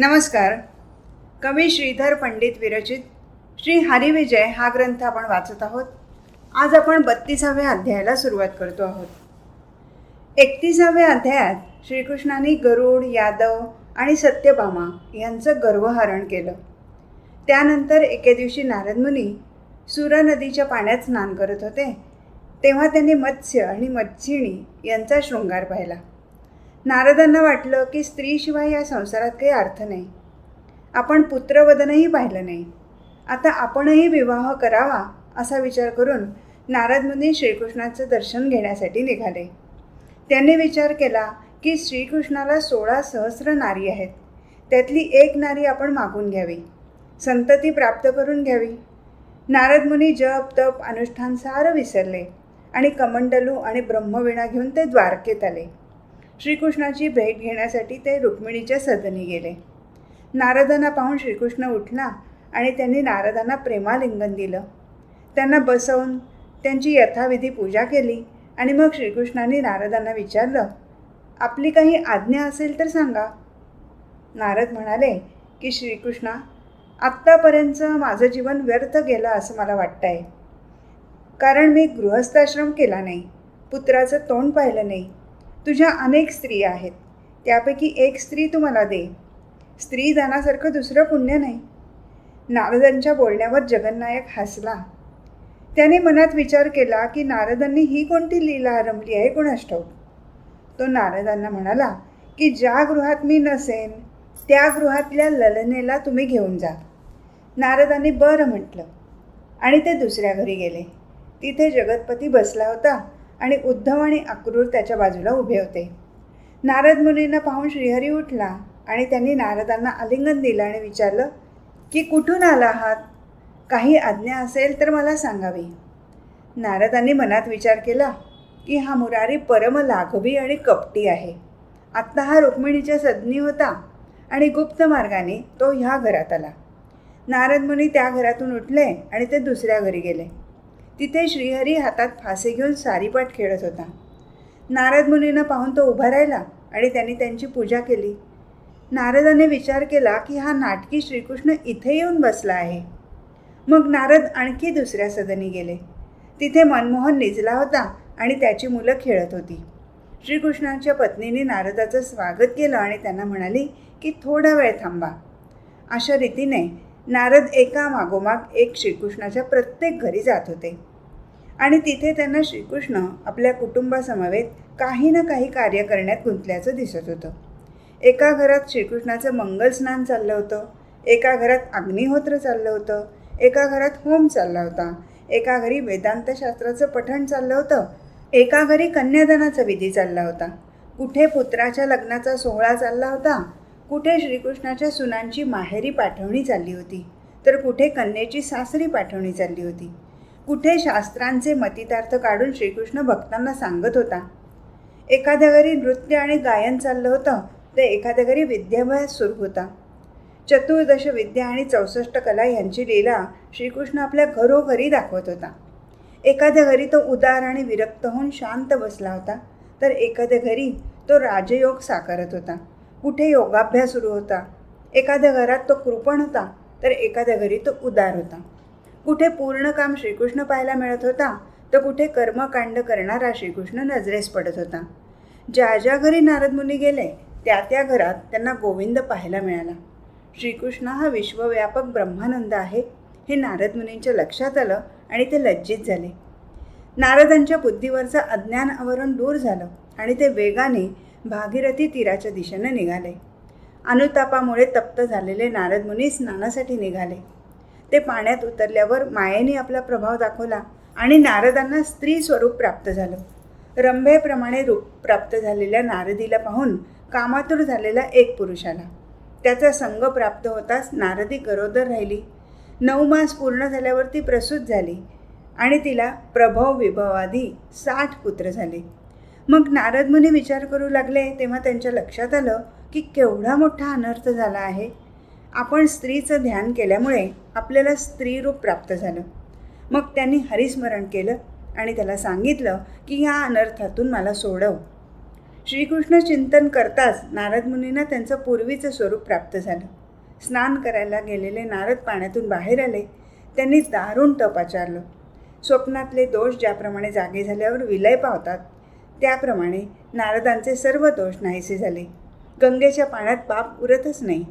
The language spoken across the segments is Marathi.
नमस्कार. कवी श्रीधर पंडित विरचित श्री हरिविजय हा ग्रंथ आपण वाचत आहोत. आज आपण बत्तीसाव्या अध्यायाला सुरुवात करतो आहोत. एकतीसाव्या अध्यायात श्रीकृष्णाने गरुड यादव आणि सत्यभामा यांचं गर्वहरण केलं. त्यानंतर एके दिवशी नारद मुनी सुरा नदीच्या पाण्यात स्नान करत होते. तेव्हा त्यांनी मत्स्य आणि मत्स्यिणी यांचा शृंगार पाहिला. नारदांना वाटलं की स्त्रीशिवाय या संसारात काही अर्थ नाही. आपण पुत्रवदनही पाहिलं नाही. आता आपणही विवाह करावा असा विचार करून नारद मुनी श्रीकृष्णाचं दर्शन घेण्यासाठी निघाले. त्यांनी विचार केला की श्रीकृष्णाला सोळा सहस्र नारी आहेत. त्यातली एक नारी आपण मागून घ्यावी. संतती प्राप्त करून घ्यावी. नारद मुनी जप तप अनुष्ठान सारं विसरले आणि कमंडलू आणि ब्रह्मवीणा घेऊन ते द्वारकेत आले. श्रीकृष्णाची भेट घेण्यासाठी ते रुक्मिणीच्या सदनी गेले. नारदांना पाहून श्रीकृष्ण उठला आणि त्यांनी नारदांना प्रेमालिंगन दिलं. त्यांना बसवून त्यांची यथाविधी पूजा केली आणि मग श्रीकृष्णाने नारदांना विचारलं आपली काही आज्ञा असेल तर सांगा. नारद म्हणाले की श्रीकृष्णा आत्तापर्यंत माझं जीवन व्यर्थ गेलं असं मला वाटतंय. कारण मी गृहस्थाश्रम केला नाही पुत्राचं तोंड पाहिलं नाही तुझ्या अनेक स्त्री आहेत. त्यापैकी एक स्त्री तू मला दे. स्त्री दानासारखं दुसरं पुण्य नाही. नारदांच्या बोलण्यावर जगन्नायक हसला. त्याने मनात विचार केला की नारदांनी ही कोणती लीला आरंभली आहे कोणास ठाऊक तो नारदांना म्हणाला की ज्या गृहात मी नसेन त्या गृहातल्या ललनेला तुम्ही घेऊन जा. नारदांनी बरं म्हटलं आणि ते दुसऱ्या घरी गेले. तिथे जगतपती बसला होता. आणि उद्धव आणि अक्रूर त्याच्या बाजूला उभे होते. नारद मुनींना पाहून श्रीहरी उठला आणि त्यांनी नारदांना आलिंगन दिलं आणि विचारलं की कुठून आला आहात? काही आज्ञा असेल तर मला सांगावी. नारदांनी मनात विचार केला की हा मुरारी परम लाघवी आणि कपटी आहे. आत्ता हा रुक्मिणीच्या सदनी होता आणि गुप्त मार्गाने तो ह्या घरात आला. नारद मुनी त्या घरातून उठले आणि ते दुसऱ्या घरी गेले. तिथे श्रीहरी हातात फासे घेऊन सारीपाट खेळत होता. नारद मुनीनं पाहून तो उभा राहिला आणि त्यांनी त्यांची पूजा केली. नारदाने विचार केला की हा नाटकी श्रीकृष्ण इथे येऊन बसला आहे. मग नारद आणखी दुसऱ्या सदनी गेले. तिथे मनमोहन निजला होता आणि त्याची मुलं खेळत होती. श्रीकृष्णाच्या पत्नीने नारदाचं स्वागत केलं आणि त्यांना म्हणाली की थोडा वेळ थांबा. अशा रीतीने नारद एका मागोमाग एक श्रीकृष्णाच्या प्रत्येक घरी जात होते. आणि तिथे त्यांना श्रीकृष्ण आपल्या कुटुंबासमवेत काही ना काही कार्य करण्यात गुंतल्याचं दिसत होतं. एका घरात श्रीकृष्णाचं मंगलस्नान चाललं होतं. एका घरात अग्निहोत्र चाललं होतं. एका घरात होम चालला होता. एका घरी वेदांतशास्त्राचं पठण चाललं होतं. एका घरी कन्यादानाचा विधी चालला होता. कुठे पुत्राच्या लग्नाचा सोहळा चालला होता? कुठे श्रीकृष्णाच्या सुनांची माहेरी पाठवणी चालली होती? तर कुठे कन्येची सासरी पाठवणी चालली होती? कुठे शास्त्रांचे मतितार्थ काढून श्रीकृष्ण भक्तांना सांगत होता? एखाद्या घरी नृत्य आणि गायन चाललं होतं तर एखाद्या घरी विद्याभ्यास सुरू होता. चतुर्दश विद्या आणि चौसष्ट कला यांची लीला श्रीकृष्ण आपल्या घरोघरी दाखवत होता. एखाद्या घरी तो उदार आणि विरक्त होऊन शांत बसला होता तर एखाद्या घरी तो राजयोग साकारत होता. कुठे योगाभ्यास सुरू होता? एखाद्या घरात तो कृपण होता तर एखाद्या घरी तो उदार होता. कुठे पूर्ण काम श्रीकृष्ण पाहायला मिळत होता तर कुठे कर्मकांड करणारा श्रीकृष्ण नजरेस पडत होता. ज्या ज्या घरी नारद मुनी गेले त्या त्या घरात त्यांना गोविंद पाहायला मिळाला. श्रीकृष्ण हा विश्वव्यापक ब्रह्मानंद आहे हे नारद मुनींच्या लक्षात आलं आणि ते लज्जित झाले. नारदांच्या बुद्धीवरचं अज्ञान आवरण दूर झालं आणि ते वेगाने भागीरथी तीराच्या दिशेने निघाले. अनुतापामुळे तप्त झालेले नारद मुनी स्नानासाठी निघाले. ते पाण्यात उतरल्यावर मायेने आपला प्रभाव दाखवला आणि नारदांना स्त्री स्वरूप प्राप्त झालं. रंभेप्रमाणे रूप प्राप्त झालेल्या नारदीला पाहून कामातूर झालेला एक पुरुष आला. त्याचा संग प्राप्त होताच नारदी गरोदर राहिली. नऊ मास पूर्ण झाल्यावर ती प्रसूत झाली आणि तिला प्रभव विभवादी साठ पुत्र झाले. मग नारद मुनी विचार करू लागले तेव्हा त्यांच्या लक्षात आलं की केवढा मोठा अनर्थ झाला आहे. आपण स्त्रीचं ध्यान केल्यामुळे आपल्याला स्त्रीरूप प्राप्त झालं. मग त्यांनी हरिस्मरण केलं आणि त्याला सांगितलं की ह्या अनर्थातून मला सोडव. श्रीकृष्ण चिंतन करताच नारद मुनींना त्यांचं पूर्वीचं स्वरूप प्राप्त झालं. स्नान करायला गेलेले नारद पाण्यातून बाहेर आले. त्यांनी दारुण तप आचारलं. स्वप्नातले दोष ज्याप्रमाणे जागे झाल्यावर विलय पावतात त्याप्रमाणे नारदांचे सर्व दोष नाहीसे झाले. गंगेच्या पाण्यात पाप उरतच नाही.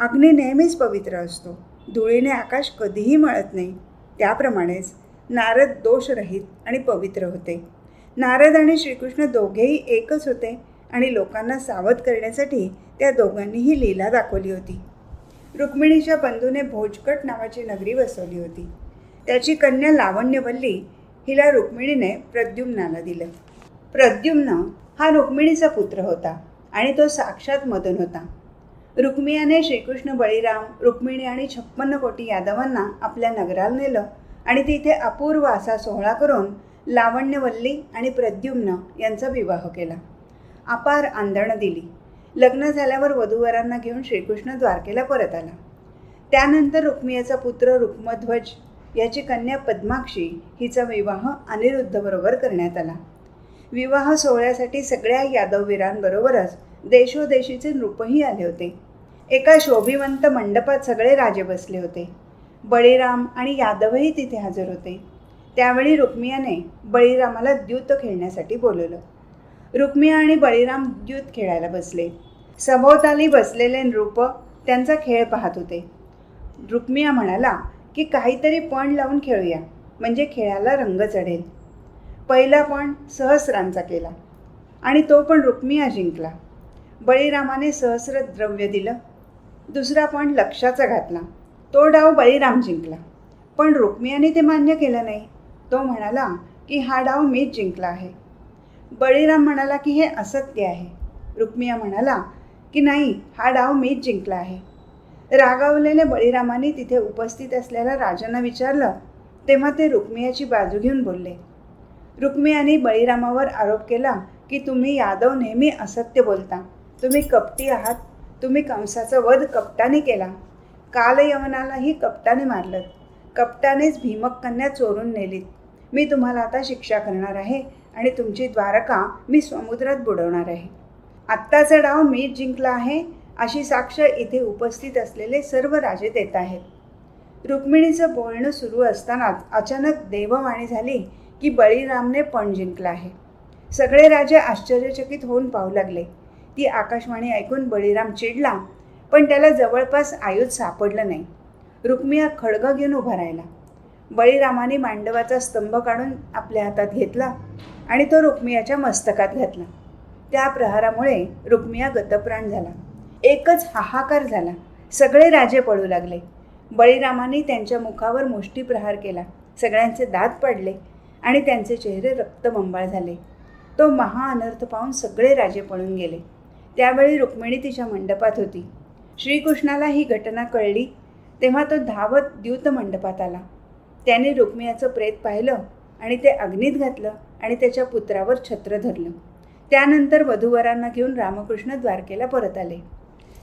अग्नी नेहमीच पवित्र असतो. धुळीने आकाश कधीही मळत नाही. त्याप्रमाणेच नारद दोषरहित आणि पवित्र होते. नारद आणि श्रीकृष्ण दोघेही एकच होते आणि लोकांना सावध करण्यासाठी त्या दोघांनीही लीला दाखवली होती. रुक्मिणीच्या बंधूने भोजकट नावाची नगरी बसवली होती. त्याची कन्या लावण्यवल्ली हिला रुक्मिणीने प्रद्युम्नाला दिलं. प्रद्युम्न हा रुक्मिणीचा पुत्र होता आणि तो साक्षात मदन होता. रुक्मियाने श्रीकृष्ण बळीराम रुक्मिणी आणि छप्पन्न कोटी यादवांना आपल्या नगराला नेलं आणि तिथे अपूर्व असा सोहळा करून लावण्यवल्ली आणि प्रद्युम्न यांचा विवाह केला. अपार आंदणं दिली. लग्न झाल्यावर वधूवरांना घेऊन श्रीकृष्ण द्वारकेला परत आला. त्यानंतर रुक्मियाचा पुत्र रुक्मध्वज याची कन्या पद्माक्षी हिचा विवाह अनिरुद्धबरोबर करण्यात आला. विवाह सोहळ्यासाठी सगळ्या यादववीरांबरोबरच देशोदेशीचे नृपही आले होते. एका शोभिवंत मंडपात सगळे राजे बसले होते. बळीराम आणि यादवही तिथे हजर होते. त्यावेळी रुक्मियाने बळीरामाला द्यूत खेळण्यासाठी बोलवलं. रुक्मिया आणि बळीराम द्यूत खेळायला बसले. सभोवताली बसलेले नृप त्यांचा खेळ पाहत होते. रुक्मिया म्हणाला की काहीतरी पण लावून खेळूया म्हणजे खेळाला रंग चढेल. पहिला पण सहस्रांचा केला आणि तो पण रुक्मिया जिंकला. बळीरामाने सहस्र द्रव्य दिलं दुसरा पण लक्षाचा घातला. तो डाव बळीराम जिंकला. पण रुक्मियाने ते मान्य केलं नाही. तो म्हणाला की हा डाव मीच जिंकला आहे. बळीराम म्हणाला की हे असत्य आहे. रुक्मिया म्हणाला की नाही हा डाव मीच जिंकला आहे. रागावलेल्या बळीरामाने तिथे उपस्थित असलेल्या राजांना विचारलं. तेव्हा ते रुक्मियाची बाजू घेऊन बोलले. रुक्मियाने बळीरामावर आरोप केला की तुम्ही यादव नेहमी असत्य बोलता. तुम्ही कपटी आहात तुम्ही कंसाचा वध कपटाने केला. कालयवनालाही कपटाने मारलं. कपटानेच भीमक कन्या चोरून नेलीत. मी तुम्हाला आता शिक्षा करणार आहे आणि तुमची द्वारका मी समुद्रात बुडवणार आहे. आत्ताचा डाव मी जिंकला आहे अशी साक्ष इथे उपस्थित असलेले सर्व राजे देत आहेत. रुक्मिणीचं बोलणं सुरू असतानाच अचानक देववाणी झाली की बळीरामने पण जिंकला आहे. सगळे राजे आश्चर्यचकित होऊन पाहू लागले. ती आकाशवाणी ऐकून बळीराम चिडला पण त्याला जवळपास आयुध सापडलं नाही. रुक्मिया खडगा घेऊन उभा राहिला. बळीरामाने मांडवाचा स्तंभ काढून आपल्या हातात घेतला आणि तो रुक्मियाच्या मस्तकात घातला. त्या प्रहारामुळे रुक्मिया गतप्राण झाला. एकच हाहाकार झाला. सगळे राजे पडू लागले. बळीरामाने त्यांच्या मुखावर मुष्टी प्रहार केला. सगळ्यांचे दात पडले आणि त्यांचे चेहरे रक्तबंबाळ झाले. तो महाअनर्थ पाहून सगळे राजे पळून गेले. त्यावेळी रुक्मिणी तिच्या मंडपात होती. श्रीकृष्णाला ही घटना कळली तेव्हा तो धावत द्यूत मंडपात आला. त्याने रुक्मियाचं प्रेत पाहिलं आणि ते अग्नीत घातलं आणि त्याच्या पुत्रावर छत्र धरलं. त्यानंतर वधूवरांना घेऊन रामकृष्ण द्वारकेला परत आले.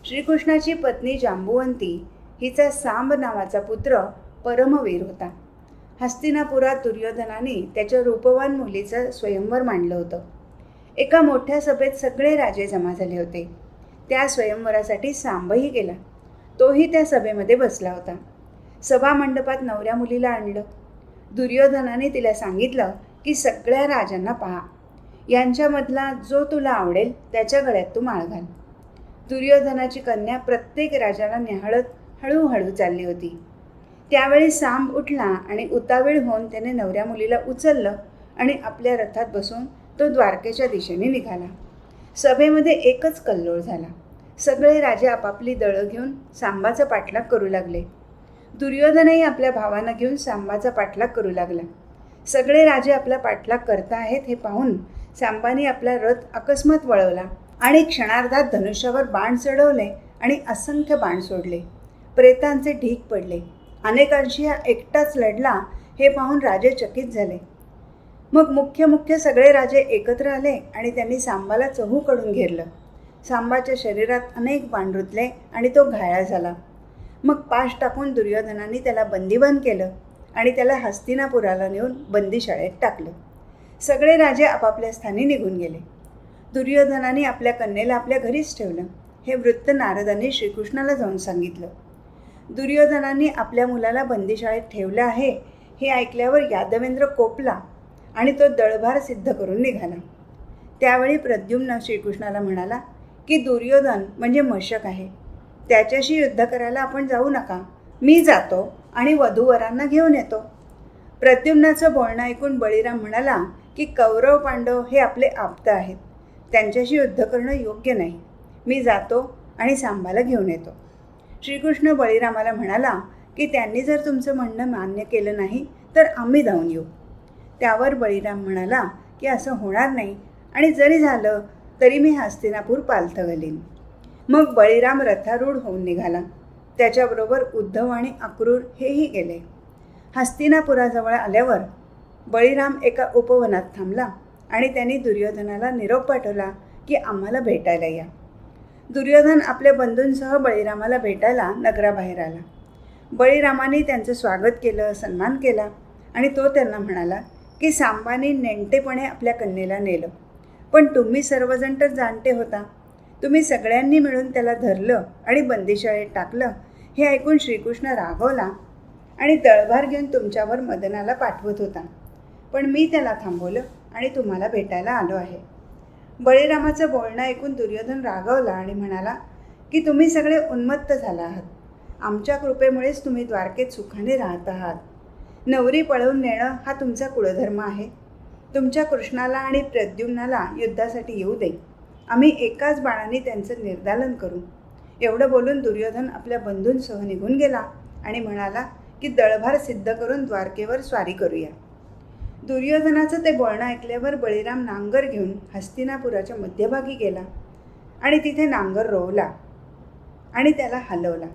श्रीकृष्णाची पत्नी जांबुवंती हिचा सांब नावाचा पुत्र परमवीर होता. हस्तिनापुरात दुर्योधनाने त्याच्या रूपवान मुलीचं स्वयंवर मांडलं होतं. एका मोठ्या सभेत सगळे राजे जमा झाले होते. त्या स्वयंवरासाठी सांबही गेला. तोही त्या सभेमध्ये बसला होता. सभा मंडपात नवऱ्या मुलीला आणलं. दुर्योधनाने तिला सांगितलं की सगळ्या राजांना पहा. यांच्यामधला जो तुला आवडेल त्याच्या गळ्यात तू माळ घाल. दुर्योधनाची कन्या प्रत्येक राजाला न्याहाळत हळूहळू चालली होती. त्यावेळी सांब उठला आणि उतावीळ होऊन त्याने नवऱ्या मुलीला उचललं आणि आपल्या रथात बसून तो द्वारकेच्या दिशेने निघाला. सभेमध्ये एकच कल्लोळ झाला. सगळे राजे आपापली दळं घेऊन सांबाचा पाठलाग करू लागले. दुर्योधनही आपल्या भावांना घेऊन सांबाचा पाठलाग करू लागला. सगळे राजे आपला पाठलाग करता आहेत हे पाहून सांबाने आपला रथ अकस्मात वळवला आणि क्षणार्धात धनुष्यावर बाण चढवले आणि असंख्य बाण सोडले. प्रेतांचे ढीक पडले. अनेकांशी हा एकटाच लढला हे पाहून राजे चकित झाले. मग मुख्य मुख्य सगळे राजे एकत्र आले आणि त्यांनी सांबाला चहूकडून घेरलं. सांबाच्या शरीरात अनेक बाण रुतले आणि तो घायाळ झाला. मग पाश टाकून दुर्योधनाने त्याला बंदीबंद केलं आणि त्याला हस्तिनापुराला नेऊन बंदीशाळेत टाकलं. सगळे राजे आपापल्या स्थानी निघून गेले. दुर्योधनाने आपल्या कन्येला आपल्या घरीच ठेवलं. हे वृत्त नारदांनी श्रीकृष्णाला जाऊन सांगितलं. दुर्योधनाने आपल्या मुलाला बंदीशाळेत ठेवलं आहे हे ऐकल्यावर यादवेंद्र कोपला आणि तो दळभार सिद्ध करून निघाला. त्यावेळी प्रद्युम्न श्रीकृष्णाला म्हणाला की दुर्योधन म्हणजे मशक आहे. त्याच्याशी युद्ध करायला आपण जाऊ नका. मी जातो आणि वधूवरांना घेऊन येतो. प्रद्युम्नाचं बोलणं ऐकून बळीराम म्हणाला की कौरव पांडव हे आपले आप्त आहेत. त्यांच्याशी युद्ध करणं योग्य नाही. मी जातो आणि सांबाला घेऊन येतो. श्रीकृष्ण बळीरामाला म्हणाला की त्यांनी जर तुमचं म्हणणं मान्य केलं नाही तर आम्ही धावून येऊ. त्यावर बळीराम म्हणाला की असं होणार नाही आणि जरी झालं तरी मी हस्तिनापूर पालथं घालीन मग बळीराम रथारूढ होऊन निघाला. त्याच्याबरोबर उद्धव आणि अक्रूर हेही गेले. हस्तिनापुराजवळ आल्यावर बळीराम एका उपवनात थांबला आणि त्यांनी दुर्योधनाला निरोप पाठवला की आम्हाला भेटायला या. दुर्योधन आपल्या बंधूंसह बळीरामाला भेटायला नगराबाहेर आला. बळीरामाने त्यांचं स्वागत केलं सन्मान केला आणि तो त्यांना म्हणाला की सांबाने नेणतेपणे आपल्या कन्येला नेलं. पण तुम्ही सर्वजण तर जाणते होता. तुम्ही सगळ्यांनी मिळून त्याला धरलं आणि बंदीशाळेत टाकलं हे ऐकून श्रीकृष्ण रागवला आणि तळभार घेऊन तुमच्यावर मदनाला पाठवत होता. पण मी त्याला थांबवलं आणि तुम्हाला भेटायला आलो आहे. बळीरामाचं बोलणं ऐकून दुर्योधन रागवला आणि म्हणाला की तुम्ही सगळे उन्मत्त झाला आहात. आमच्या कृपेमुळेच तुम्ही द्वारकेत सुखाने राहत आहात. नवरी पळवून नेणं हा तुमचा कुळधर्म आहे. तुमच्या कृष्णाला आणि प्रद्युम्नाला युद्धासाठी येऊ दे. आम्ही एकाच बाणाने त्यांचं निर्दालन करू. एवढं बोलून दुर्योधन आपल्या बंधूंसह निघून गेला आणि म्हणाला की दळभार सिद्ध करून द्वारकेवर स्वारी करूया. दुर्योधनाचं ते बोलणं ऐकल्यावर बळीराम नांगर घेऊन हस्तिनापुराच्या मध्यभागी गेला आणि तिथे नांगर रोवला आणि त्याला हलवला.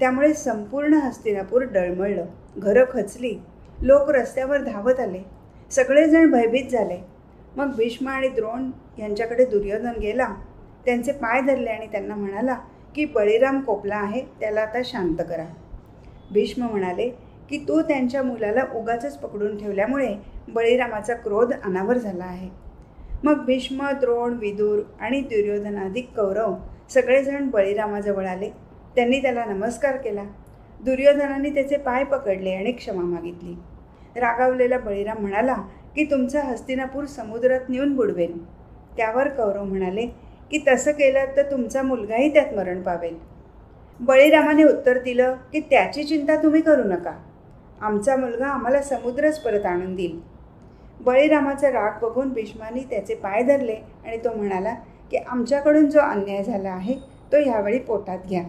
त्यामुळे संपूर्ण हस्तिनापूर डळमळलं. घरं खचली. लोक रस्त्यावर धावत आले. सगळेजण भयभीत झाले. मग भीष्म आणि द्रोण यांच्याकडे दुर्योधन गेला. त्यांचे पाय धरले आणि त्यांना म्हणाला की बळीराम कोपला आहे त्याला आता शांत करा. भीष्म म्हणाले की तू त्यांच्या मुलाला उगाच पकडून ठेवल्यामुळे बळीरामाचा क्रोध अनावर झाला आहे. मग भीष्म द्रोण विदूर आणि दुर्योधनाधिक कौरव सगळेजण बळीरामाजवळ आले. त्यांनी त्याला नमस्कार केला. दुर्योधनाने त्याचे पाय पकडले आणि क्षमा मागितली. रागावलेला बळीराम म्हणाला की तुमचा हस्तिनापूर समुद्रात नेऊन बुडवेल त्यावर कौरव म्हणाले की तसं केलं तर तुमचा मुलगाही त्यात मरण पावेल. बळीरामाने उत्तर दिलं की त्याची चिंता तुम्ही करू नका. आमचा मुलगा आम्हाला समुद्रच परत आणून देईल. बळीरामाचा राग बघून भीष्माने त्याचे पाय धरले आणि तो म्हणाला की आमच्याकडून जो अन्याय झाला आहे तो ह्यावेळी पोटात घ्या.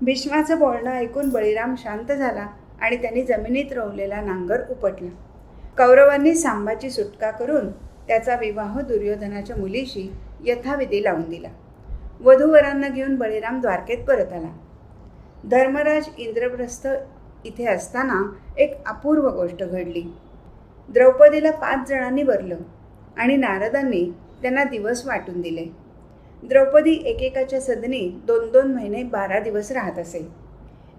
भीष्माचं बोलणं ऐकून बळीराम शांत झाला आणि त्यांनी जमिनीत रोवलेला नांगर उपटला. कौरवांनी सांबाची सुटका करून त्याचा विवाह दुर्योधनाच्या मुलीशी यथाविधी लावून दिला. वधूवरांना घेऊन बळीराम द्वारकेत परत आला. धर्मराज इंद्रप्रस्थ इथे असताना एक अपूर्व गोष्ट घडली. द्रौपदीला पाच जणांनी वरलं आणि नारदांनी त्यांना दिवस वाटून दिले. द्रौपदी एकेकाच्या सदनी दोन दोन महिने बारा दिवस राहत असे.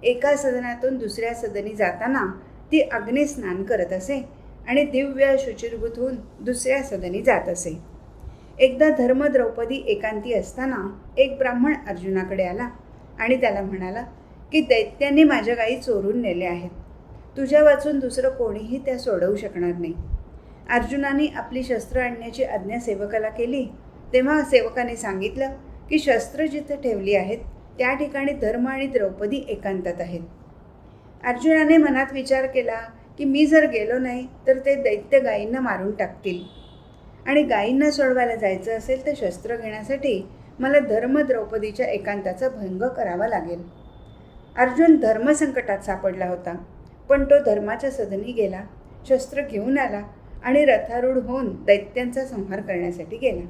एका सदनातून दुसऱ्या सदनी जाताना ती अग्निस्नान करत असे आणि दिव्य शुचिर्भूत होऊन दुसऱ्या सदनी जात असे. एकदा धर्म द्रौपदी एकांती असताना एक ब्राह्मण अर्जुनाकडे आला आणि त्याला म्हणाला की दैत्याने माझ्या गायी चोरून नेले आहेत. तुझ्या वाचून दुसरं कोणीही त्या सोडवू शकणार नाही. अर्जुनाने आपली शस्त्र आणण्याची आज्ञा सेवकाला केली. तेव्हा सेवकाने सांगितलं की शस्त्र जिथे ठेवली आहेत त्या ठिकाणी धर्म आणि द्रौपदी एकांतात आहेत. अर्जुनाने मनात विचार केला की मी जर गेलो नाही तर ते दैत्य गायींना मारून टाकतील. आणि गायींना सोडवायला जायचं असेल तर शस्त्र घेण्यासाठी मला धर्म द्रौपदीच्या एकांताचा भंग करावा लागेल. अर्जुन धर्मसंकटात सापडला होता पण तो धर्माच्या सदनी गेला शस्त्र घेऊन आला आणि रथारूढ होऊन दैत्यांचा संहार करण्यासाठी गेला.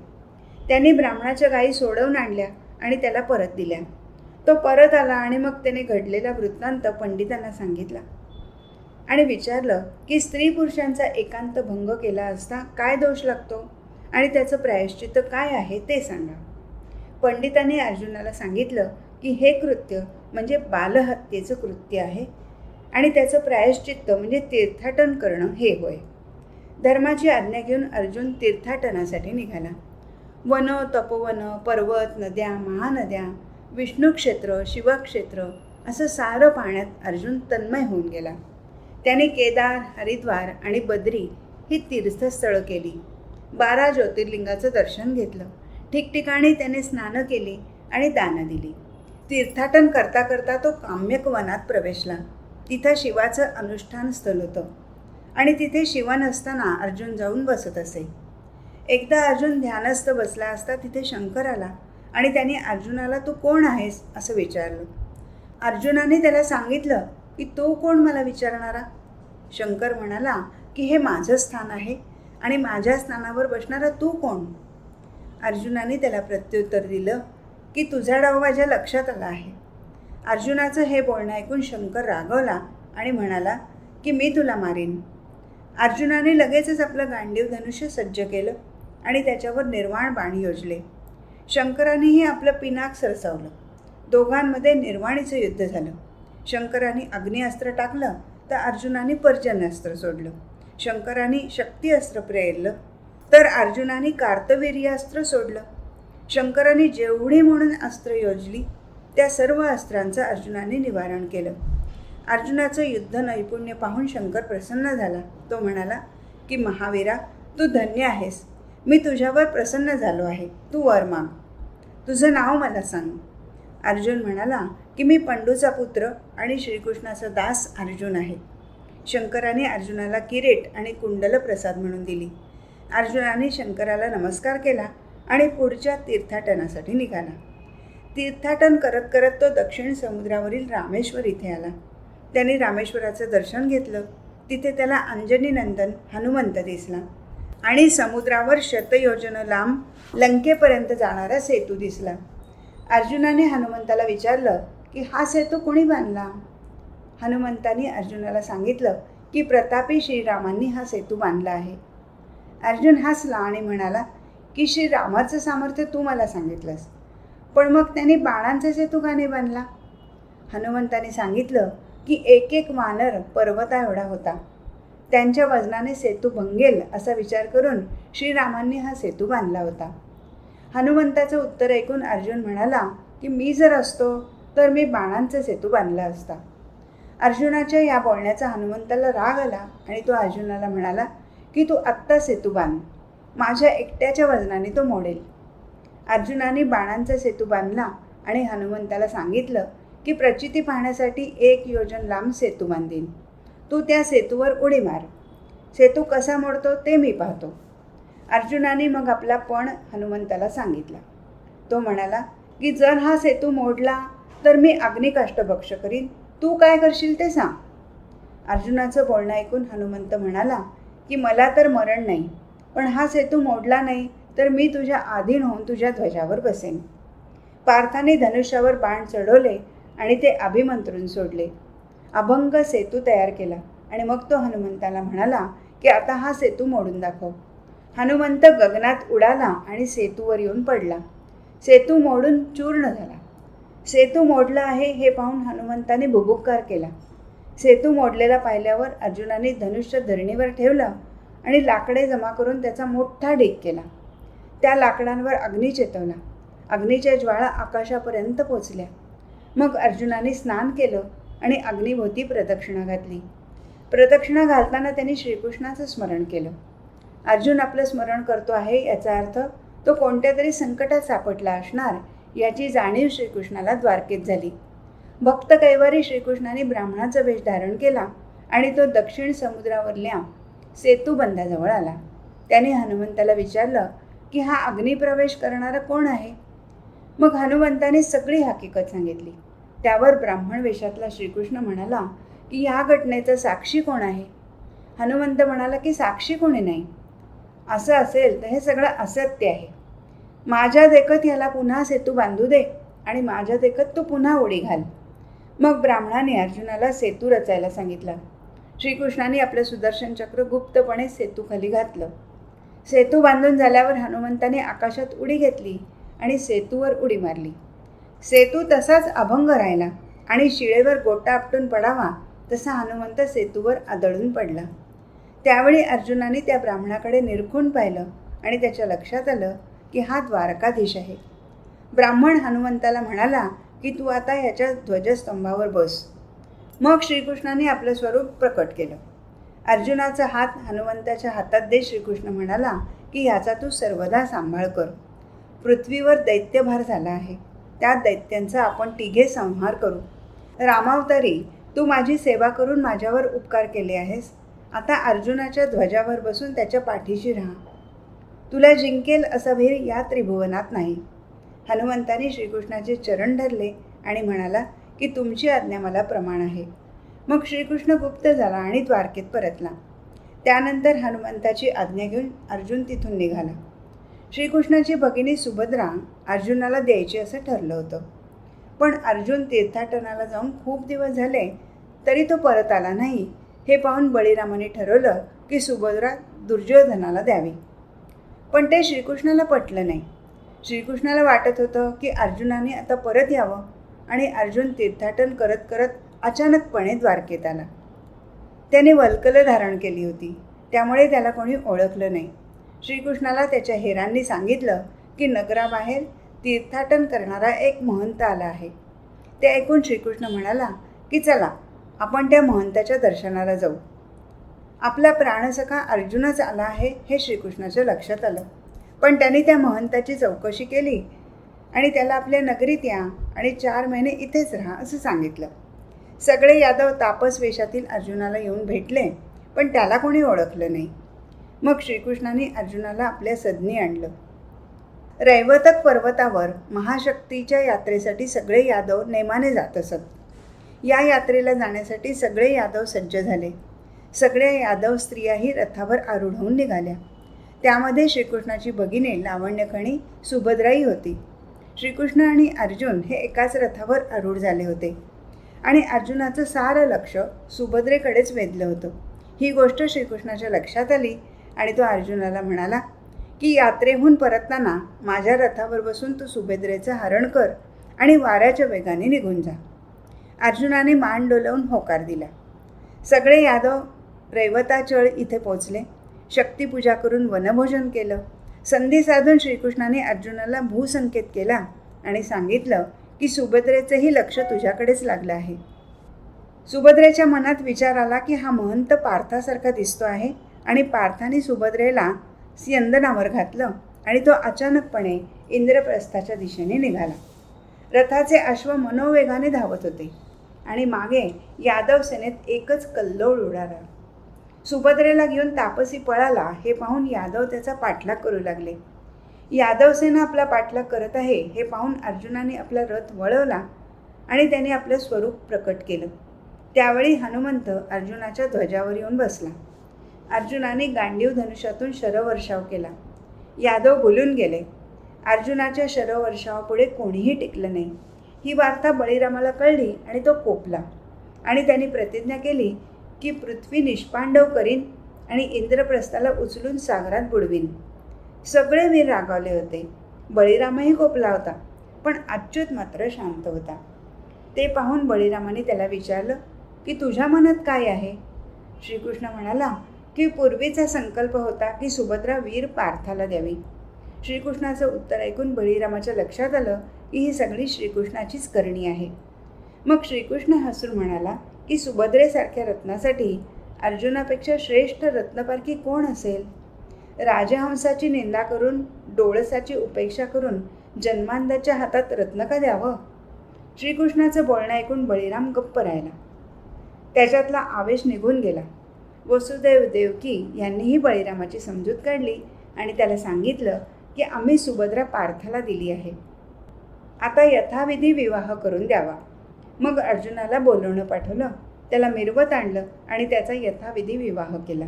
त्यांनी ब्राह्मणाच्या गायी सोडवून आणल्या आणि त्याला परत दिल्या. तो परत आला आणि मग त्याने घडलेला वृत्तांत पंडितांना सांगितला. आणि विचारलं की स्त्री पुरुषांचा एकांत भंग केला असता काय दोष लागतो? आणि त्याचं प्रायश्चित्त काय आहे ते सांगा. पंडिताने अर्जुनाला सांगितलं की हे कृत्य म्हणजे बालहत्येचं कृत्य आहे आणि त्याचं प्रायश्चित्त म्हणजे तीर्थाटन करणं हे होय. धर्माची आज्ञा घेऊन अर्जुन तीर्थाटनासाठी निघाला. वन तपोवन पर्वत नद्या महानद्या विष्णूक्षेत्र शिवक्षेत्र असं सारं पाहण्यात अर्जुन तन्मय होऊन गेला. त्याने केदार हरिद्वार आणि बद्री ही तीर्थस्थळं केली. बारा ज्योतिर्लिंगाचं दर्शन घेतलं. ठिकठिकाणी त्याने स्नानं केली आणि दानं दिली. तीर्थाटन करता करता तो काम्यक वनात प्रवेशला. तिथं शिवाचं अनुष्ठान स्थल होतं. आणि तिथे शिव नसताना अर्जुन जाऊन बसत असे. एकदा अर्जुन ध्यानस्थ बसला असता तिथे शंकर आला. आणि त्याने अर्जुनाला तू कोण आहेस? असं विचारलं. अर्जुनाने त्याला सांगितलं की तो कोण मला विचारणारा? शंकर म्हणाला की हे माझं स्थान आहे आणि माझ्या स्थानावर बसणारा तू कोण? अर्जुनाने त्याला प्रत्युत्तर दिलं की तुझा डाव माझ्या लक्षात आला आहे. अर्जुनाचं हे बोलणं ऐकून शंकर रागवला आणि म्हणाला की मी तुला मारीन. अर्जुनाने लगेचच आपलं गांडीव धनुष्य सज्ज केलं आणि त्याच्यावर निर्वाण बाण योजले. शंकरानेही आपलं पिनाक सरसावलं. दोघांमध्ये निर्वाणीचं युद्ध झालं. शंकराने अग्निअस्त्र टाकलं तर अर्जुनाने पर्जन्यास्त्र सोडलं. शंकराने शक्ती अस्त्र प्रेरलं तर अर्जुनाने कार्तवीर्यास्त्र सोडलं. शंकराने जेवढी म्हणून अस्त्र योजली त्या सर्व अस्त्रांचं अर्जुनाने निवारण केलं. अर्जुनाचं युद्ध नैपुण्य पाहून शंकर प्रसन्न झाला. तो म्हणाला की महावीरा तू धन्य आहेस. मी तुझ्यावर प्रसन्न झालो आहे. तू वर माग. तुझं नाव मला सांग. अर्जुन म्हणाला की मी पंडूचा पुत्र आणि श्रीकृष्णाचा दास अर्जुन आहे. शंकराने अर्जुनाला किरेट आणि कुंडल प्रसाद म्हणून दिली. अर्जुनाने शंकराला नमस्कार केला आणि पुढच्या तीर्थाटनासाठी निघाला. तीर्थाटन करत करत तो दक्षिण समुद्रावरील रामेश्वर इथे आला. त्याने रामेश्वराचं दर्शन घेतलं. तिथे त्याला अंजनी नंदन हनुमंत दिसला. आणि समुद्रावर शतयोजन लांब लंकेपर्यंत जाणारा सेतू दिसला. अर्जुनाने हनुमंताला विचारलं की हा सेतू कोणी बांधला? हनुमंतानी अर्जुनाला सांगितलं की प्रतापी श्रीरामांनी हा सेतू बांधला आहे. अर्जुन हसला आणि म्हणाला की श्रीरामाचं सामर्थ्य तू मला सांगितलंस पण मग त्याने बाणांचा सेतू का नाही बांधला? हनुमंताने सांगितलं की एक एक वानर पर्वता एवढा होता. त्यांच्या वजनाने सेतू भंगेल असा विचार करून श्रीरामांनी हा सेतू बांधला होता. हनुमंताचं उत्तर ऐकून अर्जुन म्हणाला की मी जर असतो तर मी बाणांचा सेतू बांधला असता. अर्जुनाच्या या बोलण्याचा हनुमंताला राग आला आणि तो अर्जुनाला म्हणाला की तू आत्ता सेतू बांध. माझ्या एकट्याच्या वजनाने तो मोडेल. अर्जुनाने बाणांचा सेतू बांधला आणि हनुमंताला सांगितलं की प्रचिती पाहण्यासाठी एक योजन लांब सेतू बांधीन. तू त्या सेतूवर उडी मार. सेतू कसा मोडतो ते मी पाहतो. अर्जुनाने मग आपला पण हनुमंताला सांगितला. तो म्हणाला की जर हा सेतू मोडला तर मी अग्निकाष्टभक्ष करीन. तू काय करशील ते सांग. अर्जुनाचं बोलणं ऐकून हनुमंत म्हणाला की मला तर मरण नाही पण हा सेतू मोडला नाही तर मी तुझ्या आधीन होऊन तुझ्या ध्वजावर बसेन. पार्थाने धनुष्यावर बाण चढवले आणि ते अभिमंत्रून सोडले. अभंग सेतू तयार केला. आणि मग तो हनुमंताला म्हणाला की आता हा सेतू मोडून दाखव. हनुमंत गगनात उडाला आणि सेतूवर येऊन पडला. सेतू मोडून चूर्ण झाला. सेतू मोडला आहे हे पाहून हनुमंताने भुभुक्कार केला. सेतू मोडलेला पाहिल्यावर अर्जुनाने धनुष्य धरणीवर ठेवलं आणि लाकडे जमा करून त्याचा मोठा ढीक केला. त्या लाकडांवर अग्नी चेतवला. अग्नीच्या ज्वाळा आकाशापर्यंत पोचल्या. मग अर्जुनाने स्नान केलं. आणि अग्निभोवती प्रदक्षिणा घातली. प्रदक्षिणा घालताना त्यांनी श्रीकृष्णाचं स्मरण केलं. अर्जुन आपलं स्मरण करतो आहे याचा अर्थ तो कोणत्या तरी संकटात सापडला असणार याची जाणीव श्रीकृष्णाला द्वारकेत झाली. भक्त कैवारी श्रीकृष्णाने ब्राह्मणाचा वेश धारण केला आणि तो दक्षिण समुद्रावरल्या सेतूबंधाजवळ आला. त्याने हनुमंताला विचारलं की हा अग्निप्रवेश करणारा कोण आहे? मग हनुमंताने सगळी हकीकत सांगितली. त्यावर ब्राह्मण वेशातला श्रीकृष्ण म्हणाला की ह्या घटनेचा साक्षी कोण आहे? हनुमंत म्हणाला की साक्षी कोणी नाही. असं असेल तर हे सगळं असत्य आहे. माझ्या देखत ह्याला पुन्हा सेतू बांधू दे आणि माझ्या देखत तू पुन्हा उडी घाल. मग ब्राह्मणाने अर्जुनाला सेतू रचायला सांगितलं. श्रीकृष्णाने आपलं सुदर्शन चक्र गुप्तपणे सेतूखाली घातलं. सेतू बांधून झाल्यावर हनुमंताने आकाशात उडी घेतली आणि सेतूवर उडी मारली. सेतू तसाच अभंग राहिला आणि शिळेवर गोटा आपटून पडावा तसा हनुमंत सेतूवर आदळून पडला. त्यावेळी अर्जुनाने त्या ब्राह्मणाकडे निरखून पाहिलं आणि त्याच्या लक्षात आलं की हा द्वारकाधीश आहे. ब्राह्मण हनुमंताला म्हणाला की तू आता याच्या ध्वजस्तंभावर बस. मग श्रीकृष्णाने आपलं स्वरूप प्रकट केलं. अर्जुनाचा हात हनुमंताच्या हातात दे श्रीकृष्ण म्हणाला की ह्याचा तू सर्वदा सांभाळ कर. पृथ्वीवर दैत्यभार झाला आहे. त्या दैत्यांचा आपण तिघे संहार करू. रामावतारी तू माझी सेवा करून माझ्यावर उपकार केले आहेस. आता अर्जुनाच्या ध्वजावर बसून त्याच्या पाठीशी राहा. तुला जिंकेल असा वीर या त्रिभुवनात नाही. हनुमंताने श्रीकृष्णाचे चरण धरले आणि म्हणाला की तुमची आज्ञा मला प्रमाण आहे. मग श्रीकृष्ण गुप्त झाला आणि द्वारकेत परतला. त्यानंतर हनुमंताची आज्ञा घेऊन अर्जुन तिथून निघाला. श्रीकृष्णाची भगिनी सुभद्रा अर्जुनाला द्यायची असं ठरलं होतं. पण अर्जुन तीर्थाटनाला जाऊन खूप दिवस झाले तरी तो परत आला नाही. हे पाहून बळीरामाने ठरवलं की सुभद्रा दुर्योधनाला द्यावी. पण ते श्रीकृष्णाला पटलं नाही. श्रीकृष्णाला वाटत होतं की अर्जुनाने आता परत यावं आणि अर्जुन तीर्थाटन करत करत अचानकपणे द्वारकेत आला. त्याने वल्कलं धारण केली होती. त्यामुळे त्याला कोणी ओळखलं नाही. श्रीकृष्णाला त्याच्या हेरांनी सांगितलं की नगराबाहेर तीर्थाटन करणारा एक महंत आला आहे. ते ऐकून श्रीकृष्ण म्हणाला की चला आपण त्या महंताच्या दर्शनाला जाऊ. आपला प्राणसखा अर्जुनच आला आहे हे श्रीकृष्णाच्या लक्षात आलं. पण त्यांनी त्या महंताची चौकशी केली आणि त्याला आपल्या नगरीत या आणि चार महिने इथेच राहा असं सांगितलं. सगळे यादव तापस वेशातील अर्जुनाला येऊन भेटले पण त्याला कोणी ओळखलं नाही. मग श्रीकृष्णाने अर्जुनाला आपल्या सदनी आणलं. रैवतक पर्वतावर महाशक्तीच्या यात्रेसाठी सगळे यादव नेमाने जात असत. या यात्रेला जाण्यासाठी सगळे यादव सज्ज झाले. सगळ्या यादव स्त्रियाही रथावर आरूढ होऊन निघाल्या. त्यामध्ये श्रीकृष्णाची भगिनी लावण्यखणी सुभद्राई होती. श्रीकृष्ण आणि अर्जुन हे एकाच रथावर आरूढ झाले होते. आणि अर्जुनाचं सारं लक्ष सुभद्रेकडेच वेधलं होतं. ही गोष्ट श्रीकृष्णाच्या लक्षात आली आणि तो अर्जुनाला म्हणाला की यात्रेहून परतताना माझ्या रथावर बसून तू सुभद्रेचं हरण कर आणि वाऱ्याच्या वेगाने निघून जा. अर्जुनाने मान डोलवून होकार दिला. सगळे यादव रैवताचळ इथे पोचले शक्तीपूजा करून वनभोजन केलं. संधी साधून श्रीकृष्णाने अर्जुनाला भूसंकेत केला आणि सांगितलं की सुभद्रेचंही लक्ष तुझ्याकडेच लागलं आहे. सुभद्रेच्या मनात विचार आला की हा महंत पार्थासारखा दिसतो आहे. आणि पार्थाने सुभद्रेला स्यंदनावर घातलं आणि तो अचानकपणे इंद्रप्रस्थाच्या दिशेने निघाला. रथाचे अश्व मनोवेगाने धावत होते आणि मागे यादव सेनेत एकच कल्लोळ उडाला. सुभद्रेला घेऊन तापसी पळाला हे पाहून यादव त्याचा पाठलाग करू लागले. यादवसेना आपला पाठलाग करत आहे हे पाहून अर्जुनाने आपला रथ वळवला आणि त्याने आपलं स्वरूप प्रकट केलं. त्यावेळी हनुमंत अर्जुनाच्या ध्वजावर येऊन बसला. अर्जुनाने गांडीव धनुष्यातून शरवर्षाव केला. यादव बोलून गेले अर्जुनाच्या शरवर्षावापुढे कोणीही टिकलं नाही. ही वार्ता बळीरामाला कळली आणि तो कोपला. आणि त्यांनी प्रतिज्ञा केली की पृथ्वी निष्पांडव करीन आणि इंद्रप्रस्थाला उचलून सागरात बुडवीन. सगळे वीर रागावले होते. बळीरामही कोपला होता पण अच्युत मात्र शांत होता. ते पाहून बळीरामाने त्याला विचारलं की तुझ्या मनात काय आहे? श्रीकृष्ण म्हणाला की पूर्वीचा संकल्प होता की सुभद्रा वीर पार्थाला द्यावी. श्रीकृष्णाचं उत्तर ऐकून बळीरामाच्या लक्षात आलं की ही सगळी श्रीकृष्णाचीच करणी आहे. मग श्रीकृष्ण हसून म्हणाला की सुभद्रेसारख्या रत्नासाठी अर्जुनापेक्षा श्रेष्ठ रत्नपारखी कोण असेल? राजहंसाची निंदा करून डोळसाची उपेक्षा करून जन्मांधाच्या हातात रत्न का द्यावं? श्रीकृष्णाचं बोलणं ऐकून बळीराम गप्प राहिला. त्याच्यातला आवेश निघून गेला. वसुदेव देवकी यांनीही बळीरामाची समजूत काढली आणि त्याला सांगितलं की आम्ही सुभद्रा पार्थाला दिली आहे. आता यथाविधी विवाह करून द्यावा. मग अर्जुनाला बोलवणं पाठवलं. त्याला मिरवत आणलं आणि त्याचा यथाविधी विवाह केला.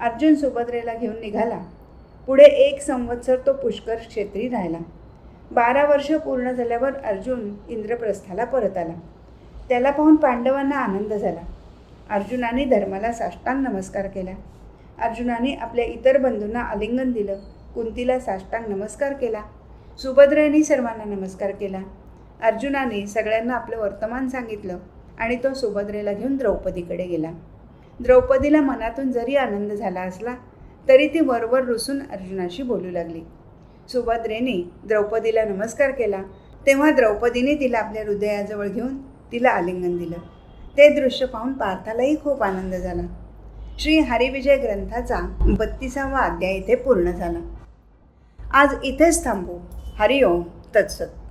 अर्जुन सुभद्रेला घेऊन निघाला. पुढे एक संवत्सर तो पुष्कर क्षेत्री राहिला. बारा वर्ष पूर्ण झाल्यावर अर्जुन इंद्रप्रस्थाला परत आला. त्याला पाहून पांडवांना आनंद झाला. अर्जुनाने धर्माला साष्टांग नमस्कार केला. अर्जुनाने आपल्या इतर बंधूंना आलिंगन दिलं. कुंतीला साष्टांग नमस्कार केला. सुभद्रेने सर्वांना नमस्कार केला. अर्जुनाने सगळ्यांना आपलं वर्तमान सांगितलं आणि तो सुभद्रेला घेऊन द्रौपदीकडे गेला. द्रौपदीला मनातून जरी आनंद झाला असला तरी ती वरवर रुसून अर्जुनाशी बोलू लागली. सुभद्रेने द्रौपदीला नमस्कार केला. तेव्हा द्रौपदीने तिला आपल्या हृदयाजवळ घेऊन तिला आलिंगन दिलं. ते दृश्य पाहून पार्थालाही खूप आनंद झाला. श्री हरिविजय ग्रंथाचा बत्तीसावा अध्याय इथे पूर्ण झाला. आज इथेच थांबू. हरिओम. तत्सत.